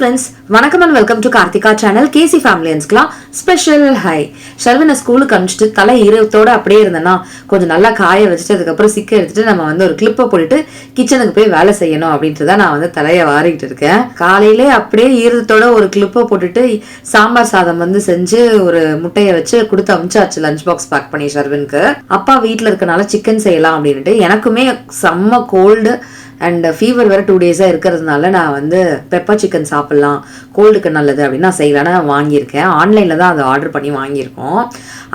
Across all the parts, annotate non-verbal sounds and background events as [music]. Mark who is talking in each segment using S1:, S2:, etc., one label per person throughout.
S1: Friends வணக்கம் and welcome to Karthika channel KC ஃபேமிலியன்ஸ்க்குலாம் special hi ஷர்வினை ஸ்கூலுக்கு அனுப்பிச்சிட்டு தலை ஈரத்தோடு அப்படியே இருந்தேன்னா கொஞ்சம் நல்லா காய வச்சுட்டு அதுக்கப்புறம் சிக்க எடுத்துட்டு நம்ம வந்து ஒரு கிளிப்பை போட்டுட்டு கிச்சனுக்கு போய் வேலை செய்யணும் அப்படின்ட்டு தான் நான் வந்து தலையை வாரிக்கிட்டு இருக்கேன். காலையிலே அப்படியே ஈரத்தோட ஒரு கிளிப்பை போட்டுட்டு சாம்பார் சாதம் வந்து செஞ்சு ஒரு முட்டையை வச்சு கொடுத்து அமிச்சாச்சு லஞ்ச் பாக்ஸ் பேக் பண்ணி ஷர்வினுக்கு அப்பா வீட்டில் இருக்கனால சிக்கன் செய்யலாம் அப்படின்ட்டு எனக்குமே செம்ம கோல்டு அண்ட் ஃபீவர் வேற டூ டேஸாக இருக்கிறதுனால நான் வந்து பெப்பர் சிக்கன் சாப்பிட்லாம். கோல்டுக்கு நல்லது அப்படின்னு நான் செய்யலான்னு நான் வாங்கியிருக்கேன். ஆன்லைனில் தான் அதை ஆர்டர் பண்ணி வாங்கியிருக்கோம்.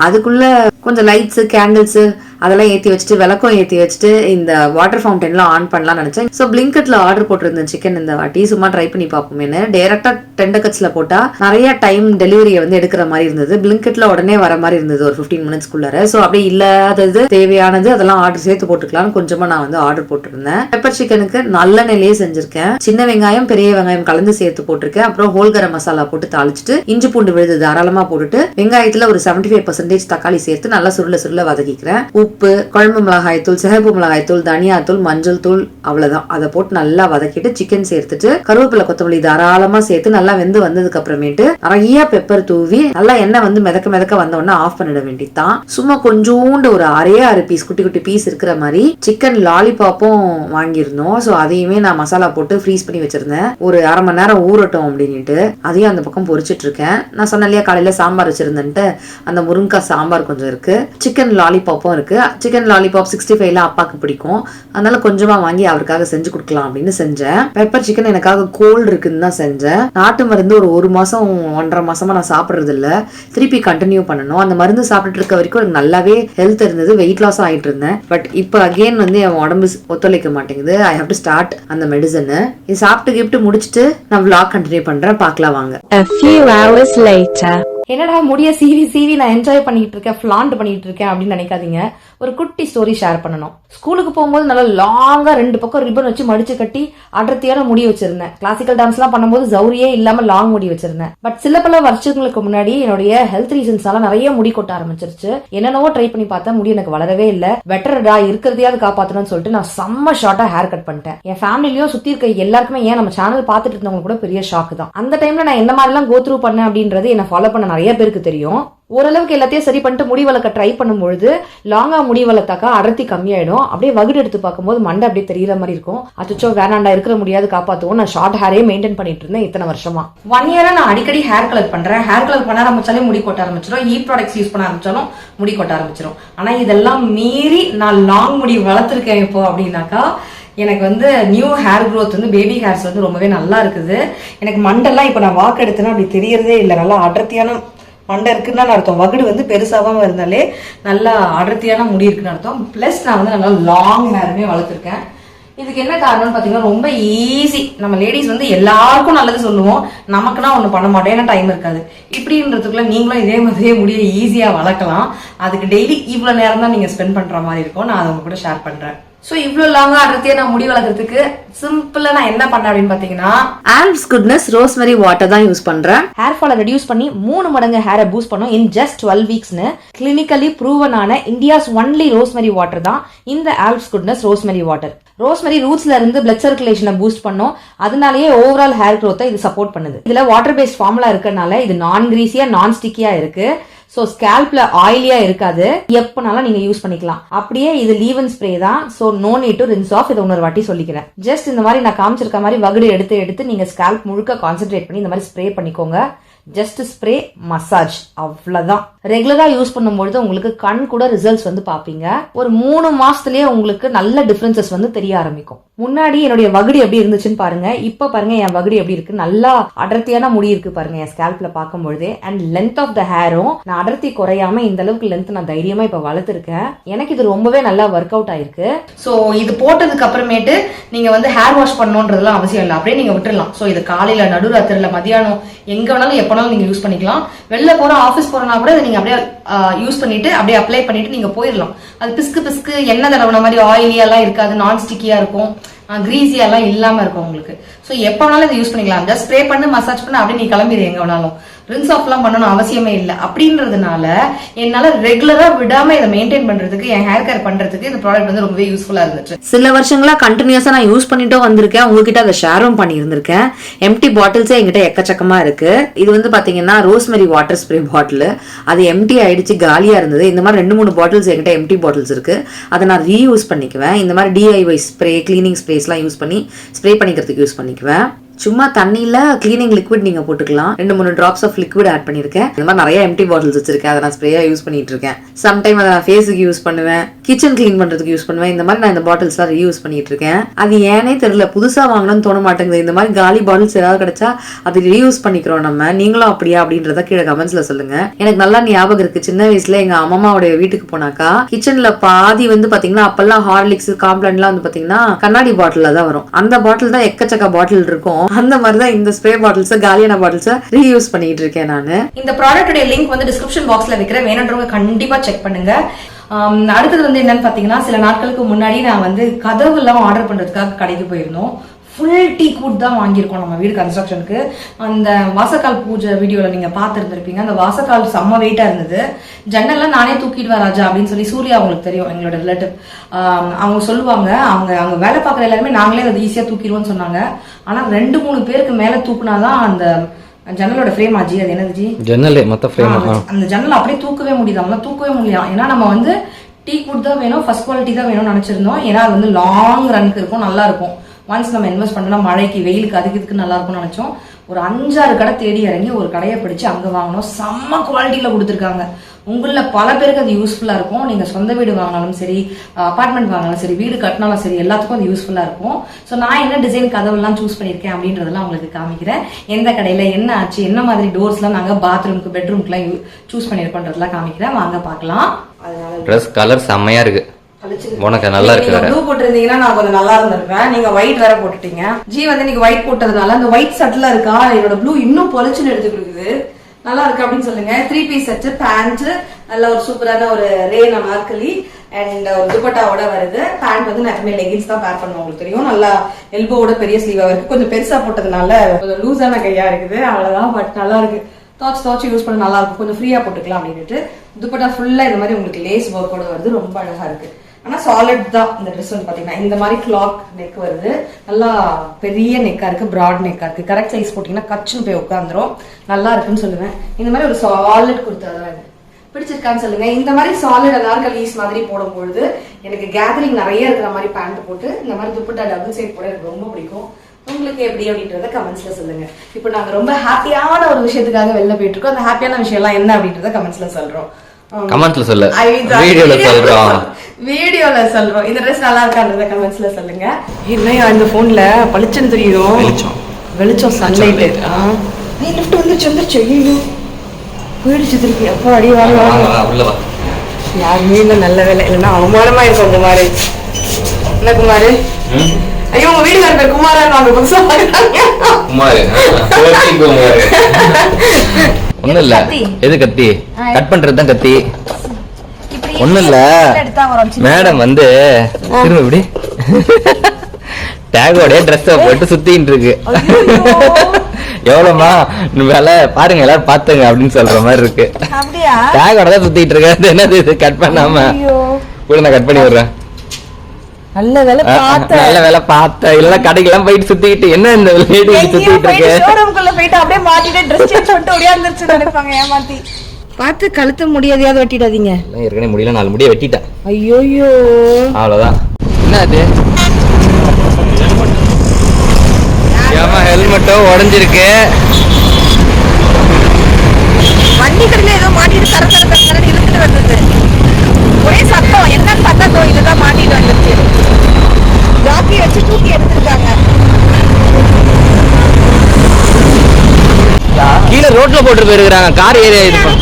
S1: அதுக்குள்ளே கொஞ்சம் லைட்ஸு கேண்டில்ஸு அதெல்லாம் ஏற்றி வச்சுட்டு விளக்கம் ஏற்றி வச்சுட்டு இந்த வாட்டர் ஃபவுண்டன்லாம் ஆன் பண்ணலாம் நினச்சேன். ஸோ பிளிங்கட்டில் ஆர்டர் போட்டிருந்தேன் சிக்கன் இந்த வாட்டி. சும்மா ட்ரை பண்ணி பார்ப்போமேனு டேரெக்டாக டெண்டக்கட்ஸில் போட்டால் நிறைய டைம் டெலிவரியை வந்து எடுக்கிற மாதிரி இருந்தது. பிளிங்கெட்டில் உடனே வர மாதிரி இருந்தது ஒரு ஃபிஃப்டீன் மினிட்ஸ்க்குள்ளார ஸோ அப்படியே இல்லாதது தேவையானது அதெல்லாம் ஆர்டர் சேர்த்து போட்டுக்கலாம்னு கொஞ்சமாக நான் வந்து ஆர்டர் போட்டிருந்தேன். பெப்பர் சிக்கனுக்கு நல்ல நிலையே செஞ்சிருக்கேன். சின்ன வெங்காயம் பெரிய வெங்காயம் கலந்து சேர்த்து போட்டிருக்கேன். அப்புறம் ஹோல் கரம் மசாலா போட்டு தாளிச்சிட்டு இஞ்சி பூண்டு விழுது தாராளமாக போட்டுட்டு வெங்காயத்தில் ஒரு செவன்டி ஃபைவ் பர்சன்டேஜ் தக்காளி சேர்த்து நல்லா சுருள சுருள வதக்கிக்கிறேன். உப்பு குழம்பு மிளகாய் தூள் சிகப்பு மிளகாய் தூள் தனியா தூள் மஞ்சள் தூள் அவ்வளவுதான். அதை போட்டு நல்லா வதக்கிட்டு சிக்கன் சேர்த்துட்டு கருவேப்பிலை கொத்தமல்லி தாராளமா சேர்த்து நல்லா வெந்து வந்ததுக்கு அப்புறமேட்டு நிறைய பெப்பர் தூவி நல்லா எண்ணெய் வந்து மிதக்க மிதக்க வந்த உடனே ஆஃப் பண்ணிட வேண்டியதான் சும்மா கொஞ்சோண்டு ஒரு அரையே ஆறு பீஸ் குட்டி குட்டி பீஸ் இருக்கிற மாதிரி சிக்கன் லாலிபாப்பும் வாங்கியிருந்தோம். ஸோ அதையுமே நான் மசாலா போட்டு ஃப்ரீஸ் பண்ணி வச்சிருந்தேன். ஒரு அரை மணி நேரம் ஊறட்டும் அப்படின்ட்டு அதையும் அந்த பக்கம் பொறிச்சிட்டு இருக்கேன். நான் சொன்னேன் காலையில சாம்பார் வச்சிருந்தேன்ட்டு அந்த முருங்கக்காய் சாம்பார் கொஞ்சம் இருக்கு. சிக்கன் லாலிபாப்பும் இருக்கு. சிக்கன் லாலிபாப் சிக்ஸ்டி ஃபைவ்ல அப்பாவுக்கு பிடிக்கும். அதனால கொஞ்சமா வாங்கி அவருக்காக செஞ்சு கொடுக்கலாம் அப்படின்னு செஞ்சேன். பெப்பர் சிக்கன் எனக்காக கோல்டு இருக்குன்னு தான் செஞ்சேன். நாட்டு மருந்து ஒரு ஒரு மாசம் ஒன்றரை மாசமா நான் சாப்பிடுறது இல்ல. திருப்பி கண்டினியூ பண்ணணும். அந்த மருந்து சாப்பிட்டுட்டு இருக்க வரைக்கும் எனக்கு நல்லாவே ஹெல்த் இருந்தது. வெயிட் லாஸ் ஆகிட்டு இருந்தேன். பட் இப்போ அகைன் வந்து என் உடம்பு ஒத்துழைக்க மாட்டேங்குது. ஐ ஹாவ் டு ஸ்டார்ட் அந்த மெடிசன் இது சாப்பிட்டு கிஃப்ட் முடிச்சுட்டு நான் விளாக் கண்டினியூ பண்றேன். பார்க்கலாம் வாங்க.
S2: A few hours later.
S3: என்னடா முடிய சீவி சீவி நான் என்ஜாய் பண்ணிட்டு இருக்கேன் ஃபிளாண்ட் பண்ணிட்டு இருக்கேன் அப்படின்னு நினைக்காதீங்க. ஒரு குட்டி ஸ்டோரி ஷேர் பண்ணணும். ஸ்கூலுக்கு போகும்போது நல்லா லாங்கா ரெண்டு பக்கம் ரிப்பன் வச்சு மடிச்சு கட்டி அடர்த்தியான முடி வச்சிருந்தேன். கிளாசிக்கல் டான்ஸ்லாம் பண்ணும்போது ஜவுரியே இல்லாம லாங் முடி வச்சிருந்தேன். பட் சில பல வருஷங்களுக்கு முன்னாடி என்னுடைய ஹெல்த் ரீசன்ஸ்னால நிறைய முடி கொட்ட ஆரம்பிச்சிருச்சு. என்னென்னவோ ட்ரை பண்ணி பார்த்தா முடி எனக்கு வளரவே இல்லை. பெட்டர்டா இருக்கிறதையாவது காப்பாத்தணும்னு சொல்லிட்டு நான் செம்ம ஷார்ட்டா ஹேர் கட் பண்ணிட்டேன். என் ஃபேமிலியும் சுத்தி இருக்க எல்லாருக்குமே ஏன் நம்ம சேனல் பார்த்துட்டு இருந்தவங்க கூட பெரிய ஷாக் தான். அந்த டைம்ல நான் எந்த மாதிரிலாம் கோ த்ரூ பண்ணேன் அப்படின்றது என்ன ஃபாலோ பண்ண நிறைய பேருக்கு தெரியும். ஓரளவுக்கு எல்லாத்தையும் சரி பண்ணிட்டு முடி வளர்க்க ட்ரை பண்ணும்பொழுது லாங்காக முடி வளர்த்தாக்கா அடர்த்தி கம்மியாயிடும். அப்படியே வகுடு எடுத்து பார்க்கும்போது மண்டை அப்படியே தெரியற மாதிரி இருக்கும். அச்சோ வேணாண்டா இருக்கிற முடியாது காப்பாற்றுவோம் நான் ஷார்ட் ஹேரே மெயின்டைன் பண்ணிட்டு இருந்தேன் இத்தனை வருஷமா. ஒன் இயரா நான் அடிக்கடி ஹேர் கலர் பண்றேன். ஹேர் கலர் பண்ண ஆரம்பிச்சாலே முடி கொட்ட ஆரம்பிச்சிடும் இ ப்ராடக்ட்ஸ் யூஸ் பண்ண ஆரம்பிச்சாலும் முடி கொட்ட ஆரம்பிச்சிடும் ஆனால் இதெல்லாம் மீறி நான் லாங் முடி வளர்த்துருக்கேன் இப்போ அப்படின்னாக்கா எனக்கு வந்து நியூ ஹேர் க்ரோத் வந்து பேபி ஹேர்ஸ் வந்து ரொம்பவே நல்லா இருக்குது. எனக்கு மண்டெல்லாம் இப்போ நான் வாக்கு எடுத்தேன்னா அப்படி தெரியறதே இல்லை. நல்லா அடர்த்தியான மண்டை இருக்குன்னு அர்த்தம். வகுடு வந்து பெருசாகவும் இருந்தாலே நல்லா அடர்த்தியான முடி இருக்குன்னு அர்த்தம். ப்ளஸ் நான் வந்து நல்லா லாங் ஹேருமே வளர்த்துருக்கேன். இதுக்கு என்ன காரணம்னு பார்த்தீங்கன்னா ரொம்ப ஈஸி நம்ம லேடிஸ் வந்து எல்லாருக்கும் நல்லது சொல்லுவோம். நமக்குனா ஒன்று பண்ண மாட்டோம். ஏன்னா டைம் இருக்காது. இப்படின்றதுக்குள்ள நீங்களும் இதே மாதிரியே முடிய ஈஸியாக வளர்க்கலாம். அதுக்கு டெய்லி இவ்வளோ நேரம் தான் நீங்கள் ஸ்பெண்ட் பண்ணுற மாதிரி இருக்கும். நான் அதை உங்க கூட ஷேர் பண்ணுறேன் ஸோ இவ்வளோ லாங்காக அடர்த்தியாக நான் முடி வளர்க்கறதுக்கு சிம்பிளாக நான் என்ன பண்ணேன் அப்படின்னு பார்த்தீங்கன்னா
S1: ஆல்ப்ஸ் குட்னஸ் ரோஸ்மெரி வாட்டர் தான் யூஸ் பண்றேன்.
S3: ஹேர் ஃபாலை ரெடியூஸ் பண்ணி மூணு மடங்கு ஹேரை பூஸ்ட் பண்ணும் இன் ஜஸ்ட் டுவெல் வீக்ஸ்னு கிளினிக்கலி ப்ரூவனான இந்தியாஸ் ஒன்லி ரோஸ்மெரி வாட்டர் தான் இந்த Alps goodness rosemary water rosemary ரூட்ஸ்ல இருந்து பிளட் சர்க்குலேஷனை பூஸ்ட் பண்ணும். அதனாலேயே ஓவரால் ஹேர் க்ரோத்தை இது சப்போர்ட் பண்ணுது. இதுல வாட்டர் பேஸ்ட் ஃபார்முலா இருக்கறனால இது நான் கிரீஸியா நான் ஸ்டிக்கியா இருக்கு. ஸோ ஸ்கேல்ப்ல ஆயிலியா இருக்காது. எப்பனாலும் நீங்க யூஸ் பண்ணிக்கலாம். அப்படியே இது லீவன் ஸ்ப்ரே தான். So no need to rinse off இதை இன்னொரு வாட்டி சொல்லிக்கிறேன். ஜஸ்ட் இந்த மாதிரி நான் காமிச்சிருக்க மாதிரி வகுடு எடுத்து எடுத்து நீங்க ஸ்கேல்ப் முழுக்க கான்சென்ட்ரேட் பண்ணி இந்த மாதிரி ஸ்ப்ரே பண்ணிக்கோங்க. ஜஸ்ட் ஸ்ப்ரே மசாஜ் அவ்வளவுதான். ரெகுலரா யூஸ் பண்ணும்பொழுது உங்களுக்கு கண் கூட ரிசல்ட்ஸ் வந்து பாப்பீங்க ஒரு மூணு மாசத்துலயே உங்களுக்கு நல்ல டிஃபரன்சஸ் வந்து தெரிய ஆரம்பிக்கும். முன்னாடி என்னுடைய வகுடி எப்படி இருந்துச்சுன்னு பாருங்க. இப்போ பாருங்க என் வகுடி எப்படி இருக்கு. நல்லா அடர்த்தியான முடி இருக்கு பாருங்க என் ஸ்கேல்ப்ல பார்க்கும்பொழுதே. அண்ட் லென்த் ஆஃப் த ஹேரும் நான் அடர்த்தி குறையாம இந்த அளவுக்கு லென்த் நான் தைரியமா இப்போ வளர்த்துருக்கேன். எனக்கு இது ரொம்பவே நல்லா ஒர்க் அவுட் ஆயிருக்கு. ஸோ இது போட்டதுக்கு அப்புறமேட்டு நீங்க வந்து ஹேர் வாஷ் பண்ணணுன்றதுலாம் அவசியம் இல்லை. அப்படியே நீங்க விட்டுரலாம் ஸோ இது காலையில நடுராத்திரில மதியானம் எங்க வேணாலும் எப்போனாலும் நீங்க யூஸ் பண்ணிக்கலாம். வெளில போற ஆஃபீஸ் போறனா கூட நீங்க அப்படியே யூஸ் பண்ணிட்டு அப்படியே அப்ளை பண்ணிட்டு நீங்க போயிடலாம். அது பிஸ்கு பிஸ்கு எண்ணெய் தடவுன மாதிரி ஆயிலியெல்லாம் இருக்காது நான் ஸ்டிக்கியா இருக்கும். கிரீஸியெல்லாம் இல்லாமல் இருக்கும் உங்களுக்கு. ஸோ எப்போ வேணாலும் இதை யூஸ் பண்ணிக்கலாம். ஜஸ்ட் ஸ்ப்ரே பண்ணு மசாஜ் பண்ணு அப்படி நீ கிளம்பிடு எங்க வேணாலும். ரின்ஸ் ஆஃப்லாம் பண்ணணும் அவசியமே இல்லை. அப்படின்றதுனால என்னால ரெகுலரா விடாம இதை மெயின்டைன் பண்றதுக்கு என் ஹேர் கேர் பண்றதுக்கு இந்த ப்ராடக்ட் வந்து ரொம்பவே யூஸ்ஃபுல்லா இருந்துச்சு.
S1: சில வருஷங்களா கண்டினியூஸா நான் யூஸ் பண்ணிட்டும் வந்திருக்கேன். உங்ககிட்ட அதை ஷேரும் பண்ணியிருந்திருக்கேன். எம்டி பாட்டில்ஸே எங்கிட்ட எக்கச்சக்கமா இருக்கு. இது வந்து பாத்தீங்கன்னா ரோஸ்மெரி வாட்டர் ஸ்ப்ரே பாட்டில் அது எம்டி ஆயிடுச்சு காலியா இருந்தது. இந்த மாதிரி ரெண்டு மூணு பாட்டில்ஸ் என்கிட்ட எம்டி பாட்டில்ஸ் இருக்கு. அதை நான் ரீயூஸ் பண்ணிக்குவேன். இந்த மாதிரி டிஐஒய் ஸ்ப்ரே கிளீனிங் ஸ்ப்ரேஸ்லாம் யூஸ் பண்ணி ஸ்ப்ரே பண்ணிக்கிறதுக்கு யூஸ் பண்ணிக்குவேன் சும்மா தண்ணியில க்ளீனிங் லிக்விட் நீங்க போட்டுக்கலாம். ரெண்டு மூணு டிராப்ஸ் ஆஃப் லிக்விட் ஆட் பண்ணிருக்கேன். இந்த மாதிரி நிறைய எம்டி பாட்டில்ஸ் வச்சிருக்கேன். அதை நான் ஸ்ப்ரேயா யூஸ் பண்ணிட்டு இருக்கேன். சம்டைம் அதை நான் ஃபேஸுக்கு யூஸ் பண்ணுவேன். கிச்சன் க்ளீன் பண்றதுக்கு யூஸ் பண்ணுவேன். இந்த மாதிரி நான் இந்த பாட்டில்ஸ்லாம் ரீயூஸ் பண்ணிட்டு இருக்கேன். அது ஏனே தெரியல. புதுசா வாங்கணும்னு தோண மாட்டேங்குது. இந்த மாதிரி காலி பாட்டில்ஸ் ஏதாவது கிடைச்சா அது ரீயூஸ் பண்ணிக்கிறோம் நம்ம. நீங்களும் அப்படியா அப்படின்றத கீழே கமெண்ட்ஸ்ல சொல்லுங்க. எனக்கு நல்லா ஞாபகம் இருக்கு. சின்ன வயசுல எங்க அம்மாவோட வீட்டுக்கு போனாக்கா கிச்சன்ல பாதி வந்து பாத்தீங்கன்னா அப்பெல்லாம் ஹார்லிக்ஸ் காம்ப்ளான்லாம் வந்து பாத்தீங்கன்னா கண்ணாடி பாட்டில தான் வரும். அந்த பாட்டில் தான் எக்கச்சக்க பாட்டில் இருக்கும். அந்த மாதிரி தான் இந்த ஸ்ப்ரே பாட்டில்ஸ் காலியான பாட்டில்ஸை ரீயூஸ் பண்ணிட்டு இருக்கேன் நானு.
S3: இந்த ப்ராடக்ட்டுடைய லிங்க் வந்து டிஸ்கிரிப்ஷன் பாக்ஸ்ல வைக்கிறேன். வேணுன்றவங்க கண்டிப்பா செக் பண்ணுங்க. அடுத்தது வந்து என்னன்னு பாத்தீங்கன்னா சில நாட்களுக்கு முன்னாடி நான் வந்து கதவு எல்லாம் ஆர்டர் பண்றதுக்காக கடைக்கு போயிருந்தோம். ஃபுல் டீ கூட் தான் வாங்கியிருக்கோம் நம்ம வீடு கன்ஸ்ட்ரக்ஷனுக்கு அந்த வாசக்கால் பூஜை வீடியோல நீங்க பார்த்துருந்துருப்பீங்க. அந்த வாசக்கால் செம்ம வெயிட்டா இருந்தது. ஜன்னல்லாம் நானே தூக்கிடுவேன் ராஜா அப்படின்னு சொல்லி சூர்யா அவங்களுக்கு தெரியும் எங்களோட ரிலேட்டிவ் அவங்க சொல்லுவாங்க அவங்க அவங்க வேலை பார்க்குற எல்லாருமே நாங்களே அதை ஈஸியாக தூக்கிடுவோம்னு சொன்னாங்க. ஆனா ரெண்டு மூணு பேருக்கு மேல தூக்குனாதான் அந்த ஜன்னலோட ஃப்ரேம் ஆச்சு. அது என்னது
S4: ஜன்னலே மொத்த ஃப்ரேம்
S3: அந்த ஜன்னல் அப்படியே தூக்கவே முடியுது அவங்களால தூக்கவே முடியலாம் ஏன்னா நம்ம வந்து டீ குட் தான் வேணும் ஃபர்ஸ்ட் குவாலிட்டி தான் வேணும்னு நினைச்சிருந்தோம். ஏன்னா அது வந்து லாங் ரனுக்கு இருக்கும் நல்லா இருக்கும். ஒன்ஸ் நம்ம இன்வெஸ்ட் பண்ணோம்னா மழைக்கு வெயிலுக்கு அதுக்கு இதுக்கு நல்லா இருக்கும்னு நினச்சோம். ஒரு அஞ்சாறு கடை தேடி இறங்கி ஒரு கடையை பிடிச்சி அங்கே வாங்கினோம். செம்ம குவாலிட்டியில் கொடுத்துருக்காங்க. உங்களில் பல பேருக்கு அது யூஸ்ஃபுல்லாக இருக்கும். நீங்கள் சொந்த வீடு வாங்கினாலும் சரி அப்பார்ட்மெண்ட் வாங்கினாலும் சரி வீடு கட்டினாலும் சரி எல்லாத்துக்கும் அது யூஸ்ஃபுல்லாக இருக்கும். ஸோ நான் என்ன டிசைன் கதவெல்லாம் சூஸ் பண்ணியிருக்கேன் அப்படின்றதெல்லாம் உங்களுக்கு காமிக்கிறேன். எந்த கடையில் என்ன ஆச்சு என்ன மாதிரி டோர்ஸ்லாம் நாங்கள் பாத்ரூம்க்கு பெட்ரூம்க்குலாம் சூஸ் பண்ணியிருக்கோன்றதெல்லாம் காமிக்கிறேன். வாங்க பார்க்கலாம். அதனால
S4: ட்ரெஸ் கலர் செம்மையாக இருக்குது உனக்கு நல்லா இருக்கு
S3: ப்ளூ போட்டிருந்தீங்கன்னா நான் கொஞ்சம் நல்லா இருந்திருப்பேன். நீங்க ஒயிட் வேற போட்டுட்டீங்க. ஜி வந்து இன்னைக்கு ஒயிட் போட்டதுனால அந்த ஒயிட் சட்டில் இருக்கா? என்னோட ப்ளூ இன்னும் பொலிச்சுன்னு எடுத்து கொடுக்குது. நல்லா இருக்கு அப்படின்னு சொல்லுங்க. த்ரீ பீஸ் செட் பேண்ட் நல்ல ஒரு சூப்பரான ஒரு ரேன் அனார்கலி அண்ட் ஒரு துப்பட்டாவோட வருது. பேண்ட் வந்து நான் எப்பவுமே லெகின்ஸ் தான் பேர் பண்ணுவேன் உங்களுக்கு தெரியும். நல்லா எல்போவோட பெரிய ஸ்லீவா இருக்கு. கொஞ்சம் பெருசா போட்டதுனால கொஞ்சம் லூஸான கையா இருக்குது. அவ்வளவுதான் பட் நல்லா இருக்கு. தாச்சு தாச்சு யூஸ் பண்ண நல்லா இருக்கும். கொஞ்சம் ஃப்ரீயா போட்டுக்கலாம் அப்படின்ட்டு துப்பட்டா ஃபுல்லா இந்த மாதிரி உங்களுக்கு லேஸ் ஒர்க்கோட வருது. ரொம்ப அழகா இருக்கு. ஆனா சாலிட் தான் இந்த ட்ரெஸ் வந்து பாத்தீங்கன்னா. இந்த மாதிரி கிளாக் நெக் வருது. நல்லா பெரிய நெக்கா இருக்கு பிராட் நெக்கா இருக்கு. கரெக்ட் சைஸ் போட்டீங்கன்னா கச்சுன்னு போய் உட்காந்துரும் நல்லா இருக்குன்னு சொல்லுவேன். இந்த மாதிரி ஒரு சாலிட் கொடுத்தாதான் பிடிச்சிருக்கான்னு சொல்லுங்க. இந்த மாதிரி சாலிட் அனார்கலீஸ் மாதிரி போடும்பொழுது எனக்கு கேதரிங் நிறைய இருக்கிற மாதிரி பேண்ட் போட்டு இந்த மாதிரி துப்பட்டா டபுள் சைட் போட எனக்கு ரொம்ப பிடிக்கும். உங்களுக்கு எப்படி அப்படின்றத கமெண்ட்ஸ்ல சொல்லுங்க. இப்போ நாங்க ரொம்ப ஹாப்பியான ஒரு விஷயத்துக்காக வெளில போயிட்டு இருக்கோம் அந்த ஹாப்பியான விஷயம் எல்லாம் என்ன அப்படின்றத கமெண்ட்ஸ்ல சொல்றோம்.
S4: கமெண்ட்ல சொல்லு. வீடியோல
S3: வீடியோ-
S4: சொல்றோம்.
S3: வீடியோல சொல்றோம். இந்த ட்ரெஸ் நல்லா இருக்கான்றத கமெண்ட்ஸ்ல சொல்லுங்க. என்னையா இந்த போன்ல பளிச்சுன்னு தெரியும்
S4: வெளிச்சம்.
S3: வெளிச்சம் சன்லைட் நீ லிஃப்ட் வந்துருச்சு வந்துருச்சு. ஐயோ போயிடுச்சு திருப்பி. அப்போ அடி வாங்க யாருமே இல்ல நல்ல வேலை இல்லைன்னா அவமானமா இருக்கும் குமாரு. என்ன குமாரு? ஐயோ உங்க வீட்டுக்கார பேர் குமாரன் வாங்க புதுசா பாக்குறாங்க
S4: குமாரு [laughs] இல்ல? எது கத்தி? கட் பண்றது தான் கத்தி. ஒண்ணும் இல்ல மேடம் வந்து திரும்ப இப்படி டேகோட ட்ரெஸ் போட்டு சுத்தின்னு இருக்கு. எவ்வளவுமா வேலை பாருங்க எல்லாரும் பாத்துங்க அப்படின்னு சொல்ற மாதிரி இருக்கு. டேகோட தான் சுத்திட்டு இருக்கு. என்னது இது? கட் பண்ணாம? கூட நான் கட் பண்ணி விடுறேன்.
S3: நல்ல வேலை
S4: நல்ல வேலை பார்த்தேன் இல்ல கடைக்கெல்லாம் போயிட்டு சுத்திட்டு என்ன இந்த லேடி சுத்திட்டு இருக்கு?
S3: ஷோரூம்குள்ள போயிட்டு அப்படியே மாட்டிட்டு ட்ரெஸ் சேஞ்ச் பண்ணிட்டு ஓடியாந்துருச்சு நினைப்பாங்க ஏமாத்தி. பார்த்து கழுத்து முடியாதையாவது வெட்டிடாதீங்க.
S4: ஏற்கனவே முடியல நாலு முடிய வெட்டிட்டேன்.
S3: ஐயோயோ.
S4: அவ்வளவுதான். என்ன அது ஏமா ஹெல்மெட்டும் உடஞ்சிருக்கு?
S3: வண்டி கடையில ஏதோ மாட்டிட்டு தர தர தர தரன்னு இழுத்துட்டு வந்தது. ஒரே சத்தம் என்னன்னு பார்த்தா தோ இதுதான் மாட்டிட்டு வந்துருச்சு. ஜாக்கி வச்சு தூக்கி எடுத்திருக்காங்க.
S4: கீழே ரோட்ல போட்டு போயிருக்கிறாங்க. கார் ஏரியா இது பண்-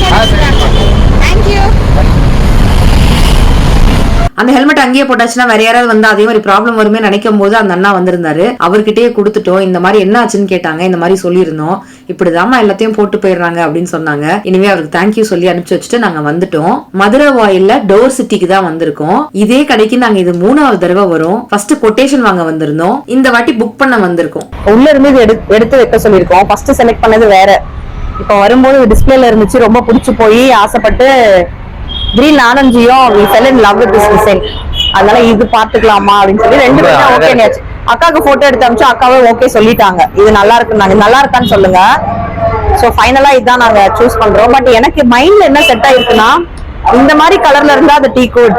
S3: தேங்க்யூ
S1: அந்த ஹெல்மெட் அங்கேயே போட்டாச்சுன்னா வேற யாராவது வந்து அதே மாதிரி ப்ராப்ளம் வருமே நினைக்கும் போது அந்த அண்ணா வந்திருந்தாரு. அவர்கிட்டயே கொடுத்துட்டோம். இந்த மாதிரி என்ன ஆச்சுன்னு கேட்டாங்க. இந்த மாதிரி சொல்லியிருந்தோம். இப்படிதாம்மா எல்லாத்தையும் போட்டு போயிடுறாங்க அப்படின்னு சொன்னாங்க. இனிமே அவருக்கு தேங்க்யூ சொல்லி அனுப்பிச்சு வச்சுட்டு நாங்க வந்துட்டோம். மதுரை வாயில்ல டோர் சிட்டிக்கு தான் வந்திருக்கோம். இதே கடைக்கு நாங்க இது மூணாவது தடவை வரும். ஃபர்ஸ்ட் கொட்டேஷன் வாங்க வந்திருந்தோம். இந்த வாட்டி புக் பண்ண வந்திருக்கோம்.
S5: உள்ள இருந்து எடு- எடுத்து வைக்க சொல்லியிருக்கோம். ஃபர்ஸ்ட் செலக்ட் பண்ணது வேற. இப்போ வரும்போது டிஸ்பிளேல இருந்துச்சு. ரொம்ப பிடிச்சு போய் ஆசைப்பட்டு green in love with this design அதனால இது பாத்துக்கலாமா அப்படின்னு சொல்லி ரெண்டு பேரும் ஓகே. அக்காவுக்கு போட்டோ எடுத்து அமிச்சு அக்காவே ஓகே சொல்லிட்டாங்க. இது நல்லா இருக்குன்னாங்க நல்லா இருக்கான்னு சொல்லுங்க. சோ ஃபைனலா இதான் நாங்க சூஸ் பண்றோம். பட் எனக்கு மைண்ட்ல என்ன செட் ஆயிருக்குன்னா இந்த மாதிரி கலர்ல இருந்தா அது டீ குட்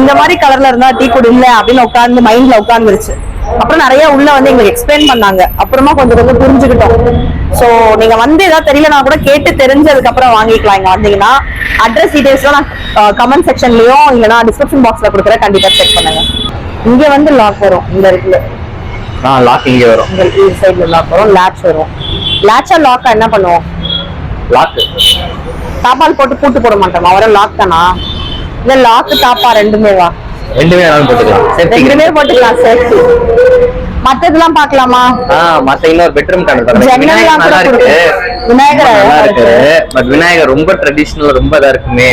S5: இந்த மாதிரி கலர்ல இருந்தா டீ குட் இல்ல அப்படின்னு உட்கார்ந்து மைண்ட்ல உட்கார்ந்துருச்சு. அப்புறம் நிறைய உள்ள வந்து எங்களுக்கு எக்ஸ்பிளைன் பண்ணாங்க. அப்புறமா கொஞ்சம் கொஞ்சம் புரிஞ்சுக்கிட்டோம். சோ நீங்க வந்து ஏதாவது தெரியலனா கூட கேட்டு தெரிஞ்சதுக்கு அப்புறம் வாங்கிக்கலாம். இங்க வந்தீங்கன்னா அட்ரஸ் டீடைல்ஸ் நான் கமெண்ட் செக்ஷன்லயும் இல்லைன்னா டிஸ்கிரிப்ஷன் பாக்ஸ்ல கொடுக்குறேன். கண்டிப்பா செக் பண்ணுங்க. இங்க வந்து லாக் வரும். இந்த இடத்துல
S4: லாக் இங்கே வரும்.
S5: இந்த இந்த சைடுல லாக் வரும். லேட்ச் வரும். லேட்சா லாக்கா என்ன பண்ணுவோம்?
S4: லாக்
S5: தாப்பால் போட்டு பூட்டு போட மாட்டோமா வர லாக் தானா? இல்ல லாக்கு தாப்பா ரெண்டுமே வா.
S4: ரெண்டுமே போட்டுக்கலாம்.
S5: ரெண்டுமே போட்டுக்கலாம் சேஃப்டி மத்ததெல்லாம் பார்க்கலாமா?
S4: ஆ மத்த இன்னொரு பெட்ரூம் நல்லா இருக்கு.
S5: விநாயகர்
S4: நல்லா இருக்கு.
S5: இருக்கு.
S4: பட் விநாயகர் ரொம்ப ட்ரெடிஷனல் ரொம்ப இதா இருக்குமே.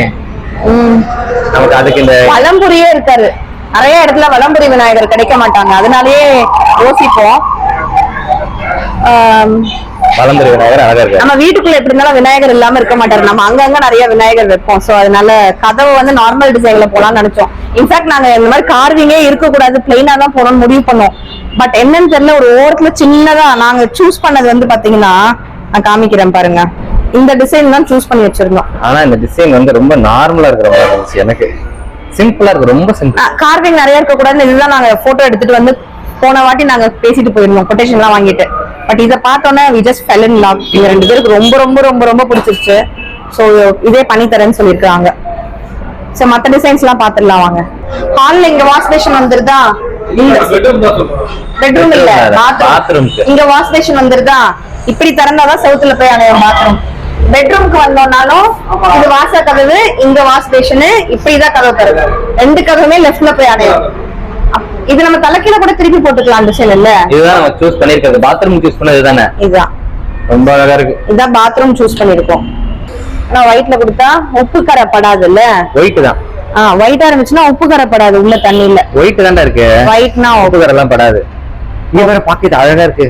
S4: நமக்கு அதுக்கு இந்த
S5: வலம்புரியே இருக்காரு. நிறைய இடத்துல வலம்புரி விநாயகர் கிடைக்க மாட்டாங்க. அதனாலயே யோசிப்போம்.
S4: வளர்ந்துரு விநாயகர் அழகா இருக்கு
S5: நம்ம வீட்டுக்குள்ள எப்படி இருந்தாலும் விநாயகர் இல்லாம இருக்க மாட்டாரு. நம்ம அங்கங்க நிறைய விநாயகர் வைப்போம். சோ அதனால கதவு வந்து நார்மல் டிசைன்ல போலாம்னு நினைச்சோம். இன்ஃபேக்ட் நாங்க இந்த மாதிரி கார்விங்கே இருக்க கூடாது பிளைனா தான் போறோம்னு முடிவு பண்ணோம். பட் என்னன்னு தெரியல ஒரு ஓரத்துல சின்னதா நாங்க சூஸ் பண்ணது வந்து பாத்தீங்கன்னா நான் காமிக்கிறேன் பாருங்க. இந்த டிசைன் தான் சூஸ் பண்ணி வச்சிருந்தோம்.
S4: ஆனா இந்த டிசைன் வந்து ரொம்ப நார்மலா இருக்கிற மாதிரி இருந்துச்சு எனக்கு. சிம்பிளா இருக்கு ரொம்ப சிம்பிள்
S5: கார்விங் நிறைய இருக்க கூடாதுன்னு இதுதான் நாங்க போட்டோ எடுத்துட்டு வந்து போன வாட்டி நாங்க பேசிட்டு போயிருந்தோம் கொட்டேஷன் எல்லாம் வாங்கிட்டு. பட் இதை பார்த்தோன்னே we just fell in love இவங்க ரெண்டு பேருக்கு ரொம்ப ரொம்ப ரொம்ப ரொம்ப பிடிச்சிருச்சு. ஸோ இதே பண்ணி தரேன்னு சொல்லியிருக்காங்க சரி மத்த டிசைன்ஸ் எல்லாம் பாத்துடலாம் வாங்க. ஹால்ல இங்க வாஷ் பேஷன் வந்துருதா? பெட்ரூம் இல்ல பாத்ரூம்
S4: பாத்ரூம்க்கு
S5: இங்க வாஷ் பேஷன் வந்துருதா? இப்படி திறந்தாதான் செவுத்துல போய் அடையும் பாத்ரூம் பெட்ரூம்க்கு வந்தோம்னாலும் இது வாச கதவு இங்க வாஷ் பேஷனு இப்படிதான் கதவு தருது ரெண்டு கதவுமே லெஃப்ட்ல போய் அடையும் அப்- இது நம்ம தலைக்கீழ கூட திருப்பி போட்டுக்கலாம் டிசைன் இல்ல
S4: இதுதான் நம்ம சூஸ் பண்ணிருக்கிறது. பாத்ரூம் சூஸ் பண்ணது தானே
S5: இதுதான்.
S4: ரொம்ப அழகா இருக்கு.
S5: இதான் பாத்ரூம் சூஸ் பண்ணிருக்கோம். ஆனா ஒயிட்ல கொடுத்தா உப்பு கரை படாது இல்ல
S4: ஒயிட் தான்
S5: ஆஹ் ஒயிட்டா இருந்துச்சுன்னா உப்பு கரை படாது உள்ள தண்ணியில.
S4: ஒயிட் தான்டா இருக்கு.
S5: ஒயிட்னா
S4: உப்பு எல்லாம் படாது. இங்க வேற பாக்கெட் அழகா இருக்கு.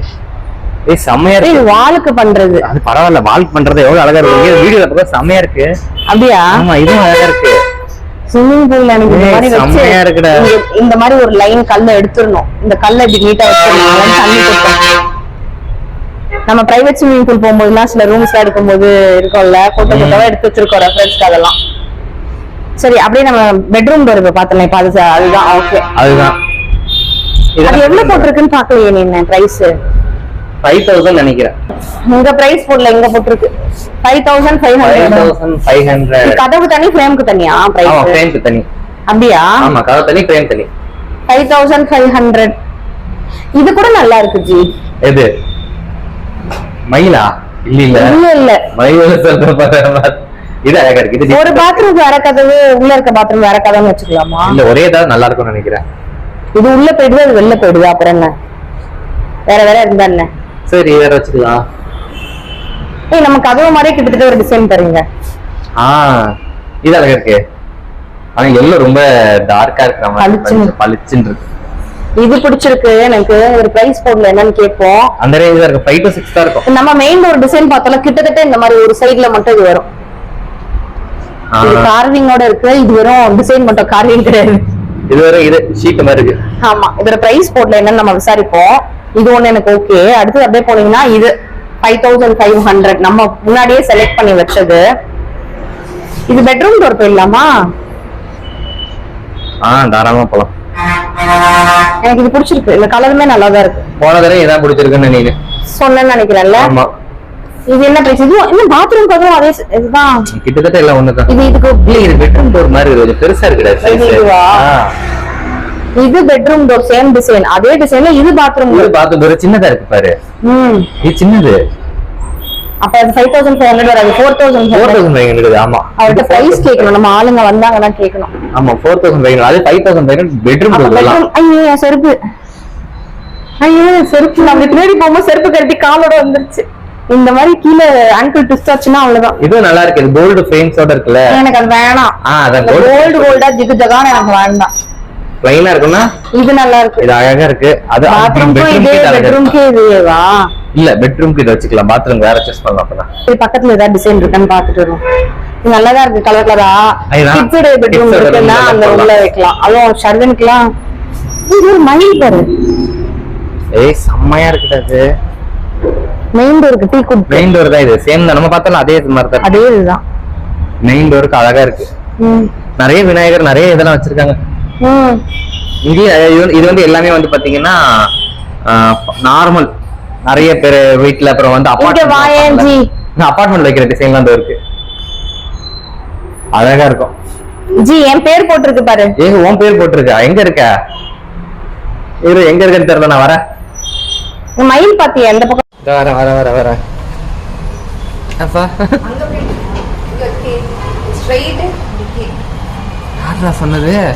S4: ஏய் செம்மையா இருக்கு.
S5: வாலுக்கு பண்றது.
S4: அது பரவாயில்ல வால் பண்றது எவ்வளவு அழகா இருக்கு. வீடியோல பார்த்தா செம்மையா இருக்கு.
S5: அப்படியா?
S4: ஆமா இதுவும் அழகா இருக்கு.
S5: ஸ்விம்மிங் பூல்ல எனக்கு இந்த மாதிரி வச்சு இந்த மாதிரி ஒரு லைன் கல்ல எடுத்துடணும். இந்த கல்லை இப்படி நீட்டா வச்சிடணும் தண்ணி கொட்டும் நம்ம பிரைவேட் ஸ்விம்மிங் பூல் போகும்போதுலாம் சில ரூம்ஸ்லாம் எடுக்கும்போது இருக்கும்ல போட்டோ போட்டோவா எடுத்து வச்சிருக்கோம் ரெஃபரன்ஸ்க்கு அதெல்லாம். சரி அப்படியே நம்ம பெட்ரூம் டோர் இப்ப பார்த்தலாம் இப்ப அது அதுதான் ஓகே
S4: அதுதான்.
S5: அது எவ்வளவு போட்டிருக்குன்னு பாக்கலையே நீ பிரைஸ்
S4: ஃபைவ் தௌசண்ட் நினைக்கிறேன்.
S5: உங்க பிரைஸ் போடல எங்க போட்டிருக்கு. Five thousand five hundred
S4: thousand five hundred
S5: கதவு தனி ஃப்ரேம்க்கு தனியா பிரைஸ்
S4: ஃப்ரேம் தனி.
S5: அப்படியா?
S4: ஆமா கதவு தனி ஃப்ரேம் தனி.
S5: ஃபைவ் தௌசண்ட் ஃபைவ் ஹண்ட்ரட் இது கூட நல்லா இருக்கு ஜி.
S4: எது? மயிலா? இல்ல இல்ல.
S5: இல்ல இல்ல.
S4: மயில சொல்ற. இது அழகா இருக்கு. இது
S5: ஒரு பாத்ரூம் வேற கதவு உள்ள இருக்க பாத்ரூம் வேற கதவுன்னு வச்சுக்கலாமா?
S4: இல்ல ஒரே தான் நல்லா இருக்கும்னு நினைக்கிறேன்.
S5: இது உள்ள போயிடுது அது வெளில போயிடுது அப்புறம் என்ன? வேற வேற இருந்தா என்ன?
S4: சரி வேற வச்சுக்கலாம்.
S5: ஏய் நம்ம கதவு மாதிரியே கிட்டத்தட்ட ஒரு டிசைன் தருங்க.
S4: ஆ இது அழகா இருக்கு. ஆனா எல்லாம் ரொம்ப டார்க்கா இருக்கிற மாதிரி
S5: பளிச்சுன்னு.
S4: இருக்கு.
S5: இது பிடிச்சிருக்கு எனக்கு. ஒரு பிரைஸ் போடல என்னன்னு கேட்போம்.
S4: அந்த ரேஞ்ச் இருக்கு. ஃபைவ் டு சிக்ஸ் தான் இருக்கும்.
S5: நம்ம மெயின் ஒரு டிசைன் பார்த்தோம்னா கிட்டத்தட்ட இந்த மாதிரி ஒரு சைடுல மட்டும் இது வரும். இது கார்விங்கோட இருக்கு. இது வெறும் டிசைன் மட்டும் கார்விங் கிடையாது.
S4: இது வரை இது ஷீட் மாதிரி இருக்கு.
S5: ஆமா இதோட பிரைஸ் போடல என்னன்னு நம்ம விசாரிப்போம். இது ஒண்ணு எனக்கு ஓகே அடுத்து அப்படியே போனீங்கன்னா இது ஃபைவ் தௌசண்ட் ஃபைவ் ஹண்ட்ரட் நம்ம முன்னாடியே செலக்ட் பண்ணி வச்சது. இது பெட்ரூம் டோர் போயிடலாமா?
S4: ஆ தாராளமா போலாம்.
S5: எனக்கு இது பிடிச்சிருக்கு. இந்த கலருமே நல்லா தான் இருக்கு.
S4: போன தடவை இதான் பிடிச்சிருக்குன்னு நீங்க
S5: சொன்னேன்னு நினைக்கிறேன்ல.
S4: ஆமா.
S5: இது என்ன பிரைஸ் இதுவும் என்ன பாத்ரூம் கதவும் அதே இதுதான்.
S4: கிட்டத்தட்ட எல்லாம் ஒண்ணுதான்.
S5: இது இதுக்கு
S4: இது பெட்ரூம் டோர் மாதிரி கொஞ்சம் பெருசா இருக்குடா.
S5: இது. இது பெட்ரூம் டோர் சேம் டிசைன் அதே டிசைன்ல இது பாத்ரூம்
S4: இது பார்த்து ஒரு சின்னதா இருக்கு பாரு.
S5: ம்.
S4: இது சின்னது.
S5: அப்ப அது ஃபைவ் தௌசண்ட் ஃபைவ் ஹண்ட்ரட் வராது. Four thousand
S4: four thousand five hundred ஆமா.
S5: அவர்கிட்ட பிரைஸ் கேட்கணும். நம்ம ஆளுங்க வந்தாங்கன்னா கேட்கணும்.
S4: ஆமா ஃபோர் தௌசண்ட் ஃபைவ் அது ஃபைவ் தௌசண்ட் ஃபைவ் பெட்ரூம்
S5: அப்ப
S4: கொடுக்கலாம்
S5: bedroom- ஐயோ செருப்பு. ஐயோ செருப்பு. நம்ம பின்னாடி போகும்போது செருப்பு கட்டி காலோட வந்துருச்சு. இந்த மாதிரி கீழே ஆங்கிள் ட்விஸ்ட் ஆச்சுன்னா அவ்வளவுதான்.
S4: இதுவும் நல்லா இருக்கு. இது கோல்டு ஃப்ரேம்ஸோட இருக்குல்ல.
S5: எனக்கு அது வேணாம். கோல்டு
S4: கோல்டு
S5: ஜிகு ஜகான்னு எனக்கு வேண்டாம்.
S4: பிளைனா இருக்குன்னா
S5: இது நல்லா இருக்கு.
S4: இது அழகா இருக்கு. அது
S5: பாத்ரூம்க்கும் இதே பெட்ரூம்க்கு இதுவா?
S4: இல்ல பெட்ரூம்க்கு இது வச்சுக்கலாம். பாத்ரூம் வேற சூஸ் பண்ணலாம் அப்பதான்.
S5: இது பக்கத்துல ஏதாவது டிசைன் இருக்கான்னு பாத்துட்டு வரும். இது இருக்கு. கலர் கலரா. கிட்ஸோட பெட்ரூம் இருக்குன்னா அந்த உள்ள. வைக்கலாம். அதுவும் ஷர்வனுக்குலாம் இது ஒரு மயில் பாரு.
S4: ஏய் செம்மையா இருக்குது அது
S5: மெயின் டோருக்கு டீ குட்
S4: மெயின் டோர் தான் இது. சேம் தான். நம்ம பார்த்தாலும் அதே இது மாதிரி தான்
S5: அதே இதுதான்.
S4: மெயின் டோருக்கு அழகா இருக்கு. நிறைய விநாயகர் நிறைய இதெல்லாம் வச்சிருக்காங்க. இது இது வந்து- எல்லாமே வந்து பாத்தீங்கன்னா நார்மல் நிறைய பேர் வீட்ல அப்புறம் வந்து
S5: ஜி
S4: அபார்ட்மெண்ட் வைக்கிற டிசைன்லாம் வந்து இருக்கு. அழகா இருக்கும்.
S5: ஜி என் பேர் போட்டிருக்கு பாரு.
S4: ஏ உன் பேர் போட்டிருக்கா? எங்க இருக்க? இரு எங்க இருக்கன்னு தெரியல நான் வரேன்.
S5: மயில் பாத்தியா எந்த பக்கம்?
S4: இதோ வரேன் வரேன் வரேன் வரேன். அப்பா. யாரா சொன்னது?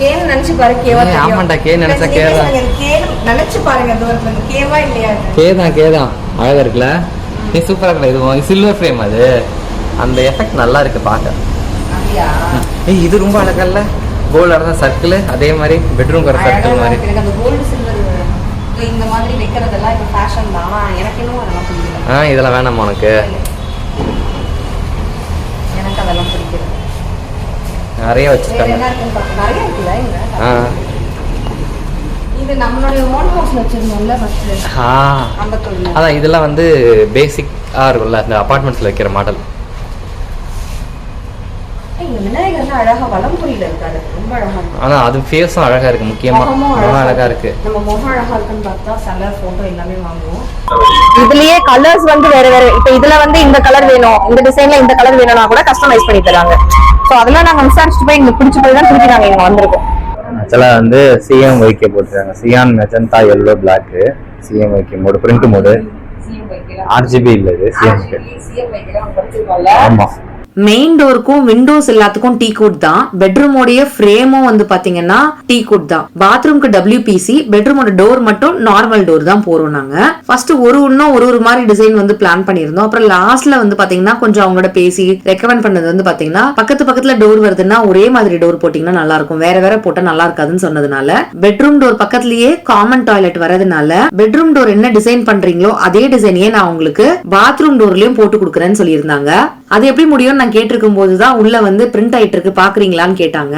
S3: கேன்னு நினைச்சு பாரு கேவா
S4: ஆமாண்டா, கே நினைச்சா கேவா.
S3: நினைச்சு பாருங்க தூரத்துல கேவா இல்லையா
S4: கேதான் கேதான் அழகா இருக்குல்ல? நீ சூப்பரா இருக்குல்ல இது சில்வர் ஃப்ரேம் அது. அந்த எஃபெக்ட் நல்லா இருக்கு
S3: அப்படியா?
S4: ஏய் இது ரொம்ப அழகா இல்ல? கோல்டு அழகா சர்க்கிள் அதே மாதிரி பெட்ரூம் வர சர்க்கிள் மாதிரி.
S3: எனக்கு அந்த கோல்டு சில்வர் இந்த மாதிரி வைக்கிறதெல்லாம் இப்ப ஃபேஷன் தான். எனக்கு இன்னும் அதெல்லாம் பிடிக்கல.
S4: ஆ இதெல்லாம் வேணாமா உனக்கு?
S3: எனக்கு அதெல்லாம் பிடிக்கல.
S4: நிறைய வச்சிருக்காங்க. ஆ. அதான் இதெல்லாம் வந்து பேசிக்கா இருக்கும்ல இந்த அபார்ட்மெண்ட்ஸ்ல வைக்கிற மாடல் ஆனா அது ஃபேஸும் அழகா இருக்கு முக்கியமா. அழகா இருக்கு.
S5: இதுலயே கலர்ஸ் வந்து வேற வேற. இப்ப இதுல வந்து இந்த கலர் வேணும் இந்த டிசைன்ல இந்த கலர் வேணும்னா கூட கஸ்டமைஸ் பண்ணி தராங்க சோ அதெல்லாம் நாங்க விசாரிச்சுட்டு போய் இங்க பிடிச்சு போய் தான் திருப்பி நாங்க இங்க வந்திருக்கோம்.
S4: ஆக்சுவலா வந்து சிஎம் வைக்க போட்டுருக்காங்க. Cyan magenta yellow black CMYK mode print mode. RGB இல்ல இது
S3: சிஎம்
S4: ஆமா.
S1: மெயின் டோருக்கும் விண்டோஸ் எல்லாத்துக்கும் டீ குட் தான். பெட்ரூமோடைய ஃப்ரேமும் வந்து பாத்தீங்கன்னா டீ குட் தான். பாத்ரூம்க்கு டபிள்யூபிசி பெட்ரூமோட டோர் மட்டும் நார்மல் டோர் தான் போறோம் நாங்க. ஃபர்ஸ்ட் ஒரு ஒன்னும் ஒரு ஒரு மாதிரி டிசைன் வந்து பிளான் பண்ணியிருந்தோம். அப்புறம் லாஸ்ட்ல வந்து பாத்தீங்கன்னா கொஞ்சம் அவங்களோட பேசி ரெக்கமெண்ட் பண்ணது வந்து பாத்தீங்கன்னா பக்கத்து பக்கத்துல டோர் வருதுன்னா ஒரே மாதிரி டோர் போட்டீங்கன்னா நல்லா இருக்கும். வேற வேற போட்டா நல்லா இருக்காதுன்னு சொன்னதுனால. பெட்ரூம் டோர் பக்கத்துலயே காமன் டாய்லெட் வரதுனால பெட்ரூம் டோர் என்ன டிசைன் பண்றீங்களோ அதே டிசைனையே நான் உங்களுக்கு பாத்ரூம் டோர்லயும் போட்டு கொடுக்குறேன்னு சொல்லியிருந்தாங்க. அது எப்படி முடியும்னு நான் கேட்டிருக்கும் போதுதான் உள்ள வந்து பிரிண்ட் ஆயிட்டு இருக்கு பாக்குறீங்களான்னு கேட்டாங்க.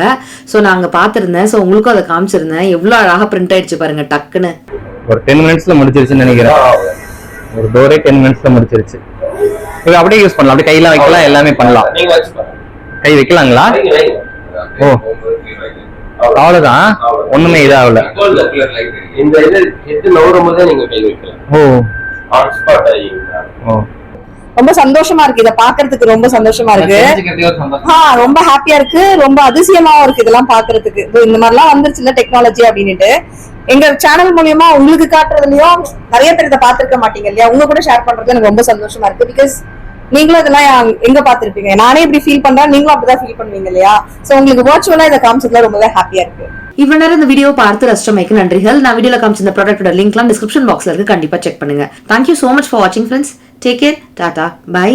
S1: சோ நான் அங்க பாத்திருந்தேன் சோ உங்களுக்கும் அதை காமிச்சிருந்தேன். எவ்வளவு அழகா பிரிண்ட் ஆயிடுச்சு பாருங்க டக்குன்னு.
S4: ஒரு டென் மினிட்ஸ்ல முடிச்சிருச்சுன்னு நினைக்கிறேன். ஒரு டோரே டென் மினிட்ஸ்ல முடிச்சிருச்சு. இது அப்படியே யூஸ் பண்ணலாம். அப்படியே கையெல்லாம் வைக்கலாம் எல்லாமே பண்ணலாம். கை வைக்கலாங்களா. ஓ. அவ்வளவுதான்? ஒண்ணுமே இதாகல.
S6: இந்த இது ஹெட் நவரும் போதே நீங்க கை வைக்கலாம்
S4: ஓ.
S6: Hot spot ஆகிங்களா?
S4: ஓ.
S5: ரொம்ப சந்தோஷமா இருக்கு. இத பாக்குறதுக்கு ரொம்ப சந்தோஷமா இருக்கு.
S4: தெரிஞ்சுக்கிறதுக்கே ஒரு சந்தோஷம்.
S5: ஆ ரொம்ப ஹாப்பியா இருக்கு. ரொம்ப அதிசயமாவும் இருக்கு இதெல்லாம் பாக்குறதுக்கு இந்த மாதிரிலாம் வந்துருச்சுல டெக்னாலஜி அப்படின்னுட்டு. எங்க சேனல் மூலியமா உங்களுக்கு காட்டுறதுலயும் நிறைய பேர் இதை பாத்திருக்க மாட்டீங்க இல்லையா? உங்க கூட ஷேர் பண்றது எனக்கு ரொம்ப சந்தோஷமா இருக்கு. பிகாஸ் நீங்களும் இதெல்லாம் எங்க- எங்க பாத்திருப்பீங்க நானே இப்படி ஃபீல் பண்றேன். நீங்களும் அப்படிதான் ஃபீல் பண்ணுவீங்க இல்லையா? சோ உங்களுக்கு வர்ச்சுவலா இதை காமிச்சதுல ரொம்பவே ஹாப்பியா இருக்கு.
S1: இவ்வளவு நேரம் இந்த வீடியோ பார்த்து ரசிச்சமைக்கு நன்றிகள். நான் வீடியோல காமிச்ச இந்த ப்ராடக்ட்டோட லிங்க்லாம் டிஸ்கிரிப்ஷன் பாக்ஸ்ல இருக்கு. கண்டிப்பா செக் பண்ணுங்க. Thank you so much for வாட்சிங் friends take care tata bye